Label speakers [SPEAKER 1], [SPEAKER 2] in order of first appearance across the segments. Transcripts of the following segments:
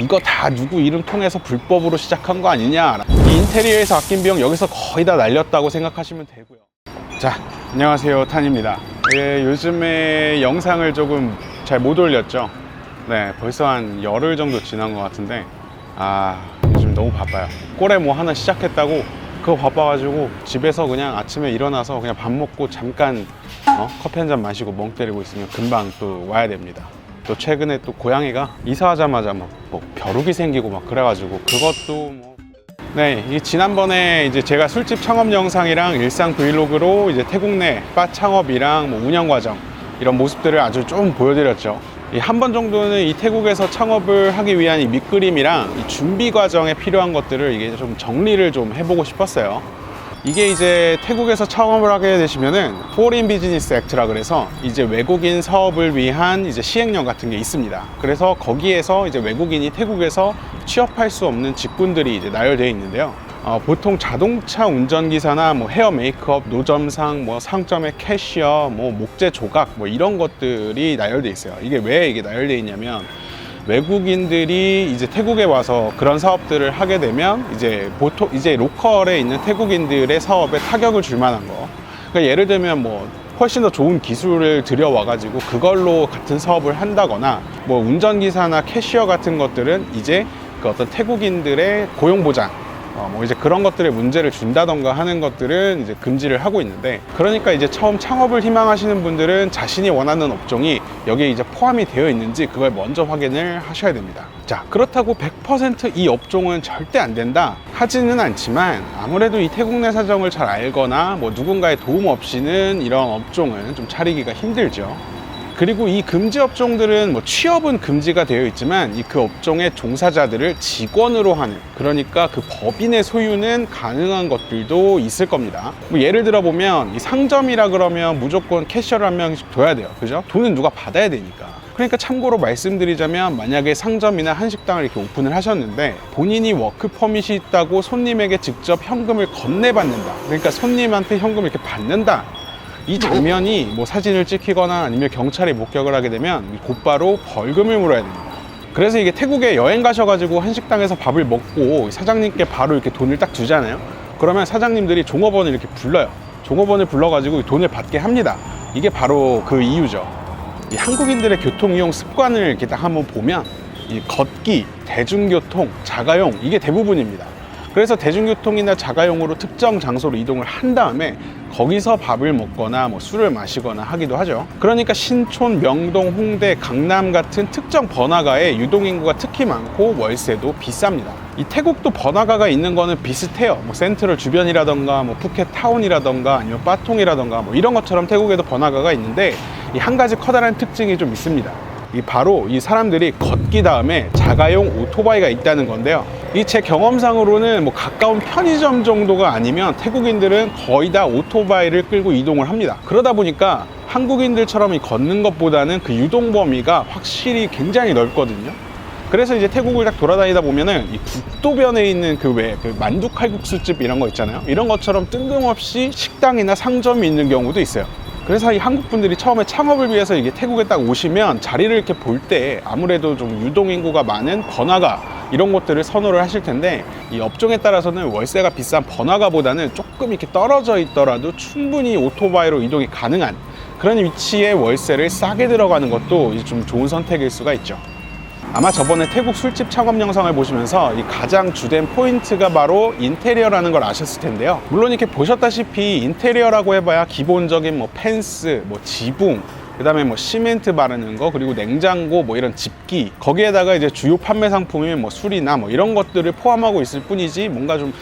[SPEAKER 1] 이거 다 누구 이름 통해서 불법으로 시작한 거 아니냐. 이 인테리어에서 아낀 비용 여기서 거의 다 날렸다고 생각하시면 되고요. 자 안녕하세요. 탄입니다. 예, 요즘에 영상을 조금 잘 못 올렸죠? 네 벌써 한 열흘 정도 지난 것 같은데 아 요즘 너무 바빠요. 꼴에 뭐 하나 시작했다고 그거 바빠가지고 집에서 그냥 아침에 일어나서 그냥 밥 먹고 잠깐 어? 커피 한 잔 마시고 멍 때리고 있으면 금방 또 와야 됩니다 또 최근에 또 고양이가 이사하자마자 막 뭐 벼룩이 생기고 막 그래가지고 그것도 뭐 네, 이 지난번에 이제 제가 술집 창업 영상이랑 일상 브이로그로 이제 태국 내 바 창업이랑 뭐 운영 과정 이런 모습들을 아주 좀 보여드렸죠. 한 번 정도는 이 태국에서 창업을 하기 위한 이 밑그림이랑 이 준비 과정에 필요한 것들을 이게 좀 정리를 좀 해보고 싶었어요. 이게 이제 태국에서 창업을 하게 되시면은 Foreign Business Act라 그래서 이제 외국인 사업을 위한 이제 시행령 같은 게 있습니다. 그래서 거기에서 이제 외국인이 태국에서 취업할 수 없는 직군들이 이제 나열되어 있는데요. 어, 보통 자동차 운전기사나 뭐 헤어 메이크업, 노점상, 뭐 상점의 캐시어, 뭐 목재 조각 뭐 이런 것들이 나열되어 있어요. 이게 왜 이게 나열되어 있냐면 외국인들이 이제 태국에 와서 그런 사업들을 하게 되면 이제 보통 이제 로컬에 있는 태국인들의 사업에 타격을 줄 만한 거. 그러니까 예를 들면 뭐 훨씬 더 좋은 기술을 들여와 가지고 그걸로 같은 사업을 한다거나 뭐 운전기사나 캐시어 같은 것들은 이제 그 어떤 태국인들의 고용 보장 어, 뭐 이제 그런 것들에 문제를 준다던가 하는 것들은 이제 금지를 하고 있는데 그러니까 이제 처음 창업을 희망하시는 분들은 자신이 원하는 업종이 여기에 이제 포함이 되어 있는지 그걸 먼저 확인을 하셔야 됩니다. 자, 그렇다고 100%이 업종은 절대 안 된다 하지는 않지만 아무래도 이 태국 내 사정을 잘 알거나 뭐 누군가의 도움 없이는 이런 업종은 좀 차리기가 힘들죠. 그리고 이 금지 업종들은 뭐 취업은 금지가 되어 있지만 이 그 업종의 종사자들을 직원으로 하는 그러니까 그 법인의 소유는 가능한 것들도 있을 겁니다. 뭐 예를 들어 보면 이 상점이라 그러면 무조건 캐셔를 한 명씩 둬야 돼요. 그죠? 돈은 누가 받아야 되니까. 그러니까 참고로 말씀드리자면 만약에 상점이나 한식당을 이렇게 오픈을 하셨는데 본인이 워크 퍼밋이 있다고 손님에게 직접 현금을 건네받는다. 그러니까 손님한테 현금을 이렇게 받는다. 이 장면이 뭐 사진을 찍히거나 아니면 경찰에 목격을 하게 되면 곧바로 벌금을 물어야 됩니다. 그래서 이게 태국에 여행 가셔가지고 한식당에서 밥을 먹고 사장님께 바로 이렇게 돈을 딱 주잖아요. 그러면 사장님들이 종업원을 이렇게 불러요. 종업원을 불러가지고 돈을 받게 합니다. 이게 바로 그 이유죠. 이 한국인들의 교통 이용 습관을 이렇게 딱 한번 보면 이 걷기, 대중교통, 자가용 이게 대부분입니다. 그래서 대중교통이나 자가용으로 특정 장소로 이동을 한 다음에 거기서 밥을 먹거나 뭐 술을 마시거나 하기도 하죠. 그러니까 신촌, 명동, 홍대, 강남 같은 특정 번화가에 유동인구가 특히 많고 월세도 비쌉니다. 이 태국도 번화가가 있는 거는 비슷해요. 뭐 센트럴 주변이라던가 뭐 푸켓 타운이라던가 아니면 빠통이라던가 뭐 이런 것처럼 태국에도 번화가가 있는데 이 한 가지 커다란 특징이 좀 있습니다. 이 바로 이 사람들이 걷기 다음에 자가용 오토바이가 있다는 건데요. 이 제 경험상으로는 뭐 가까운 편의점 정도가 아니면 태국인들은 거의 다 오토바이를 끌고 이동을 합니다. 그러다 보니까 한국인들처럼 이 걷는 것보다는 그 유동 범위가 확실히 굉장히 넓거든요. 그래서 이제 태국을 딱 돌아다니다 보면은 이 국도변에 있는 그 왜 그 만두 칼국수집 이런 거 있잖아요. 이런 것처럼 뜬금없이 식당이나 상점이 있는 경우도 있어요. 그래서 이 한국 분들이 처음에 창업을 위해서 이게 태국에 딱 오시면 자리를 이렇게 볼 때 아무래도 좀 유동 인구가 많은 번화가 이런 곳들을 선호를 하실 텐데 이 업종에 따라서는 월세가 비싼 번화가보다는 조금 이렇게 떨어져 있더라도 충분히 오토바이로 이동이 가능한 그런 위치에 월세를 싸게 들어가는 것도 좀 좋은 선택일 수가 있죠. 아마 저번에 태국 술집 창업 영상을 보시면서 이 가장 주된 포인트가 바로 인테리어라는 걸 아셨을 텐데요. 물론 이렇게 보셨다시피 인테리어라고 해봐야 기본적인 뭐 펜스, 뭐 지붕, 그 다음에 뭐 시멘트 바르는 거 그리고 냉장고 뭐 이런 집기 거기에다가 이제 주요 판매 상품이 뭐 술이나 뭐 이런 것들을 포함하고 있을 뿐이지 뭔가 좀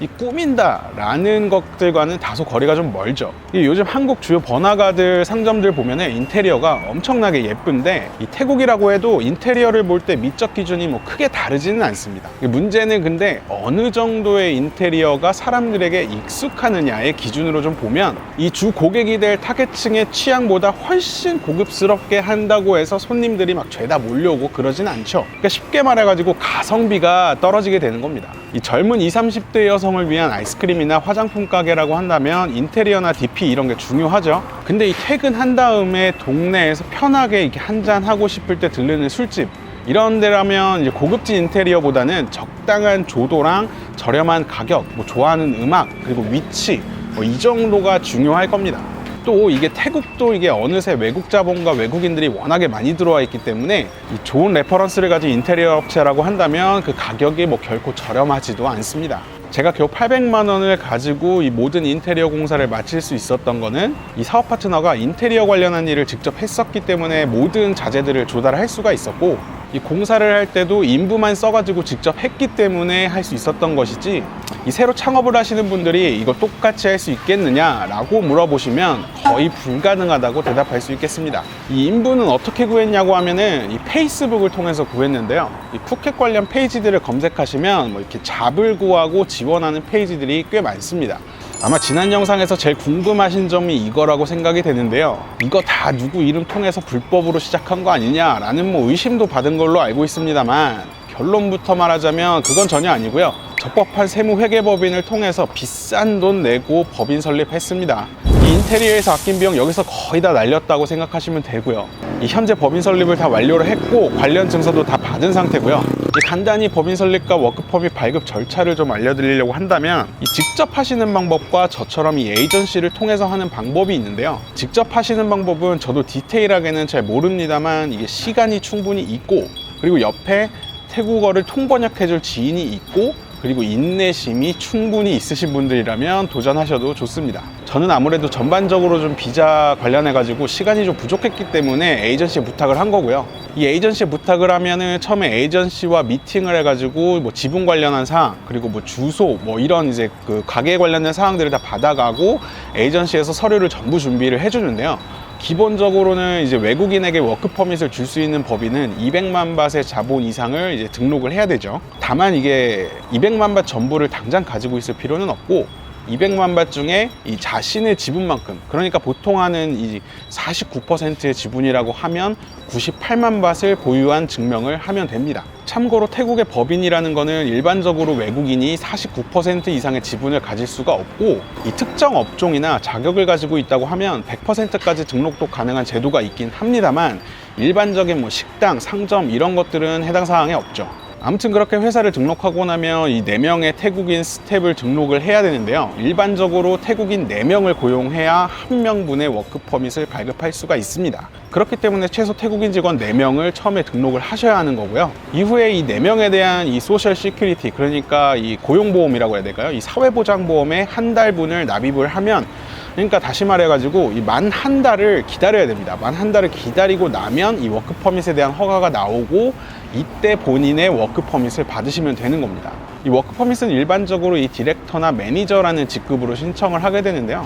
[SPEAKER 1] 이 꾸민다라는 것들과는 다소 거리가 좀 멀죠. 이 요즘 한국 주요 번화가들 상점들 보면은 인테리어가 엄청나게 예쁜데 이 태국이라고 해도 인테리어를 볼 때 미적 기준이 뭐 크게 다르지는 않습니다. 이 문제는 근데 어느 정도의 인테리어가 사람들에게 익숙하느냐의 기준으로 좀 보면 이 주 고객이 될 타겟층의 취향보다 훨씬 고급스럽게 한다고 해서 손님들이 막 죄다 몰려오고 그러진 않죠. 그러니까 쉽게 말해가지고 가성비가 떨어지게 되는 겁니다. 이 젊은 20, 30대 여성을 위한 아이스크림이나 화장품 가게라고 한다면 인테리어나 DP 이런 게 중요하죠. 근데 이 퇴근한 다음에 동네에서 편하게 이렇게 한잔 하고 싶을 때 들르는 술집 이런 데라면 이제 고급진 인테리어보다는 적당한 조도랑 저렴한 가격, 뭐 좋아하는 음악, 그리고 위치, 뭐 이 정도가 중요할 겁니다. 또 이게 태국도 이게 어느새 외국 자본과 외국인들이 워낙에 많이 들어와 있기 때문에 이 좋은 레퍼런스를 가진 인테리어 업체라고 한다면 그 가격이 뭐 결코 저렴하지도 않습니다. 제가 겨우 800만 원을 가지고 이 모든 인테리어 공사를 마칠 수 있었던 거는 이 사업 파트너가 인테리어 관련한 일을 직접 했었기 때문에 모든 자재들을 조달할 수가 있었고 이 공사를 할 때도 인부만 써가지고 직접 했기 때문에 할 수 있었던 것이지 이 새로 창업을 하시는 분들이 이거 똑같이 할 수 있겠느냐라고 물어보시면 거의 불가능하다고 대답할 수 있겠습니다. 이 인부는 어떻게 구했냐고 하면은 이 페이스북을 통해서 구했는데요. 이 푸켓 관련 페이지들을 검색하시면 뭐 이렇게 잡을 구하고 지원하는 페이지들이 꽤 많습니다. 아마 지난 영상에서 제일 궁금하신 점이 이거라고 생각이 되는데요. 이거 다 누구 이름 통해서 불법으로 시작한 거 아니냐라는 뭐 의심도 받은 걸로 알고 있습니다만 결론부터 말하자면 그건 전혀 아니고요. 적법한 세무회계법인을 통해서 비싼 돈 내고 법인 설립했습니다. 이 인테리어에서 아낀 비용 여기서 거의 다 날렸다고 생각하시면 되고요. 이 현재 법인 설립을 다 완료를 했고 관련 증서도 다 받은 상태고요. 이 간단히 법인 설립과 워크퍼밋 발급 절차를 좀 알려드리려고 한다면 이 직접 하시는 방법과 저처럼 이 에이전시를 통해서 하는 방법이 있는데요. 직접 하시는 방법은 저도 디테일하게는 잘 모릅니다만 이게 시간이 충분히 있고 그리고 옆에 태국어를 통번역해줄 지인이 있고 그리고 인내심이 충분히 있으신 분들이라면 도전하셔도 좋습니다. 저는 아무래도 전반적으로 좀 비자 관련해 가지고 시간이 좀 부족했기 때문에 에이전시에 부탁을 한 거고요. 이 에이전시에 부탁을 하면은 처음에 에이전시와 미팅을 해가지고 뭐 지분 관련한 사항 그리고 뭐 주소 뭐 이런 이제 그 가게 관련된 사항들을 다 받아가고 에이전시에서 서류를 전부 준비를 해주는데요. 기본적으로는 이제 외국인에게 워크 퍼밋을 줄 수 있는 법인은 200만 밭의 자본 이상을 이제 등록을 해야 되죠. 다만 이게 200만 밭 전부를 당장 가지고 있을 필요는 없고 200만 밭 중에 이 자신의 지분만큼 그러니까 보통 하는 이 49%의 지분이라고 하면 98만 밭을 보유한 증명을 하면 됩니다. 참고로 태국의 법인이라는 거는 일반적으로 외국인이 49% 이상의 지분을 가질 수가 없고 이 특정 업종이나 자격을 가지고 있다고 하면 100%까지 등록도 가능한 제도가 있긴 합니다만 일반적인 뭐 식당, 상점 이런 것들은 해당 사항에 없죠. 아무튼 그렇게 회사를 등록하고 나면 이 4명의 태국인 스텝을 등록을 해야 되는데요. 일반적으로 태국인 4명을 고용해야 한 명분의 워크 퍼밋을 발급할 수가 있습니다. 그렇기 때문에 최소 태국인 직원 4명을 처음에 등록을 하셔야 하는 거고요. 이후에 이 4명에 대한 이 소셜 시큐리티, 그러니까 이 고용보험이라고 해야 될까요? 이 사회보장보험에 한 달분을 납입을 하면 그러니까 다시 말해가지고 이 만 한 달을 기다려야 됩니다. 만 한 달을 기다리고 나면 이 워크 퍼밋에 대한 허가가 나오고 이때 본인의 워크 퍼밋을 받으시면 되는 겁니다. 이 워크 퍼밋은 일반적으로 이 디렉터나 매니저라는 직급으로 신청을 하게 되는데요.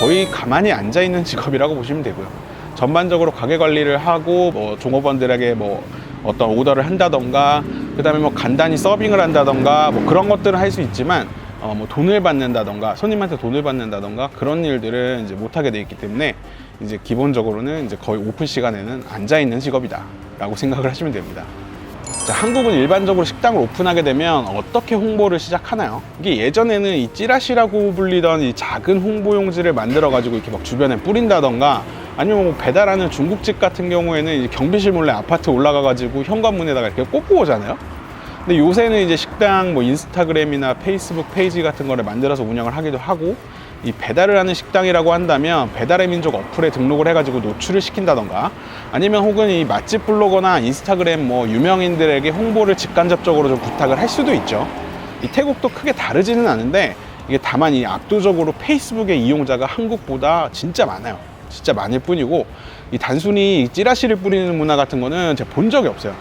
[SPEAKER 1] 거의 가만히 앉아 있는 직업이라고 보시면 되고요. 전반적으로 가게 관리를 하고 뭐 종업원들에게 뭐 어떤 오더를 한다던가 그다음에 뭐 간단히 서빙을 한다던가 뭐 그런 것들은 할수 있지만 어, 뭐 돈을 받는다던가 손님한테 돈을 받는다던가 그런 일들은 이제 못하게 돼 있기 때문에 이제 기본적으로는 이제 거의 오픈 시간에는 앉아 있는 직업이다라고 생각을 하시면 됩니다. 자, 한국은 일반적으로 식당을 오픈하게 되면 어떻게 홍보를 시작하나요? 이게 예전에는 이 찌라시라고 불리던 이 작은 홍보용지를 만들어 가지고 이렇게 막 주변에 뿌린다던가 아니면 뭐 배달하는 중국집 같은 경우에는 경비실 몰래 아파트 올라가 가지고 현관문에다가 이렇게 꽂고 오잖아요. 근데 요새는 이제 식당 뭐 인스타그램이나 페이스북 페이지 같은 거를 만들어서 운영을 하기도 하고 이 배달을 하는 식당이라고 한다면 배달의 민족 어플에 등록을 해가지고 노출을 시킨다던가 아니면 혹은 이 맛집 블로거나 인스타그램 뭐 유명인들에게 홍보를 직간접적으로 좀 부탁을 할 수도 있죠. 이 태국도 크게 다르지는 않은데 이게 다만 이 압도적으로 페이스북의 이용자가 한국보다 진짜 많아요. 진짜 많을 뿐이고 이 단순히 찌라시를 뿌리는 문화 같은 거는 제가 본 적이 없어요.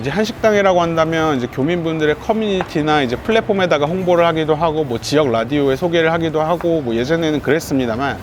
[SPEAKER 1] 이제 한식당이라고 한다면 이제 교민분들의 커뮤니티나 이제 플랫폼에다가 홍보를 하기도 하고 뭐 지역 라디오에 소개를 하기도 하고 뭐 예전에는 그랬습니다만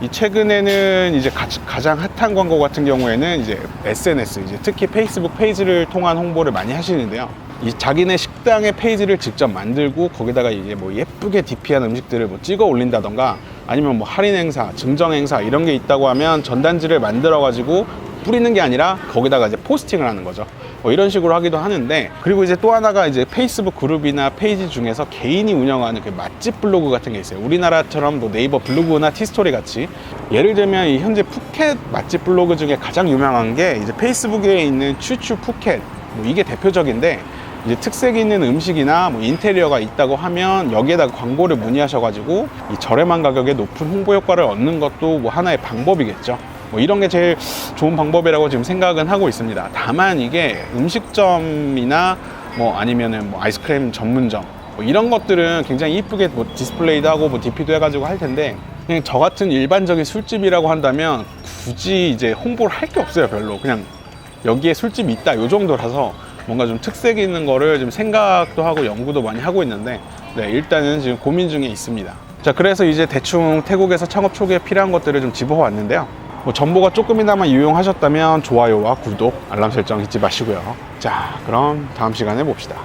[SPEAKER 1] 이 최근에는 이제 가, 가장 핫한 광고 같은 경우에는 이제 SNS 이제 특히 페이스북 페이지를 통한 홍보를 많이 하시는데요. 이 자기네 식당의 페이지를 직접 만들고 거기다가 이제 뭐 예쁘게 DP한 음식들을 뭐 찍어 올린다던가 아니면 뭐 할인 행사, 증정 행사 이런 게 있다고 하면 전단지를 만들어 가지고 뿌리는 게 아니라 거기다가 이제 포스팅을 하는 거죠. 뭐 이런 식으로 하기도 하는데 그리고 이제 또 하나가 이제 페이스북 그룹이나 페이지 중에서 개인이 운영하는 그 맛집 블로그 같은 게 있어요. 우리나라처럼 뭐 네이버 블로그나 티스토리 같이 예를 들면 이 현재 푸켓 맛집 블로그 중에 가장 유명한 게 이제 페이스북에 있는 추추 푸켓 뭐 이게 대표적인데 이제 특색 있는 음식이나 뭐 인테리어가 있다고 하면 여기에다가 광고를 문의하셔가지고 이 저렴한 가격에 높은 홍보 효과를 얻는 것도 뭐 하나의 방법이겠죠. 뭐 이런 게 제일 좋은 방법이라고 지금 생각은 하고 있습니다. 다만 이게 음식점이나 뭐 아니면은 뭐 아이스크림 전문점 뭐 이런 것들은 굉장히 이쁘게 뭐 디스플레이도 하고 뭐 DP도 해가지고 할 텐데 그냥 저 같은 일반적인 술집이라고 한다면 굳이 이제 홍보를 할 게 없어요 별로. 그냥 여기에 술집이 있다 요 정도라서 뭔가 좀 특색 있는 거를 좀 생각도 하고 연구도 많이 하고 있는데 네 일단은 지금 고민 중에 있습니다. 자 그래서 이제 대충 태국에서 창업 초기에 필요한 것들을 좀 집어 왔는데요 뭐 정보가 조금이나마 유용하셨다면 좋아요와 구독 알람 설정 잊지 마시고요. 자 그럼 다음 시간에 봅시다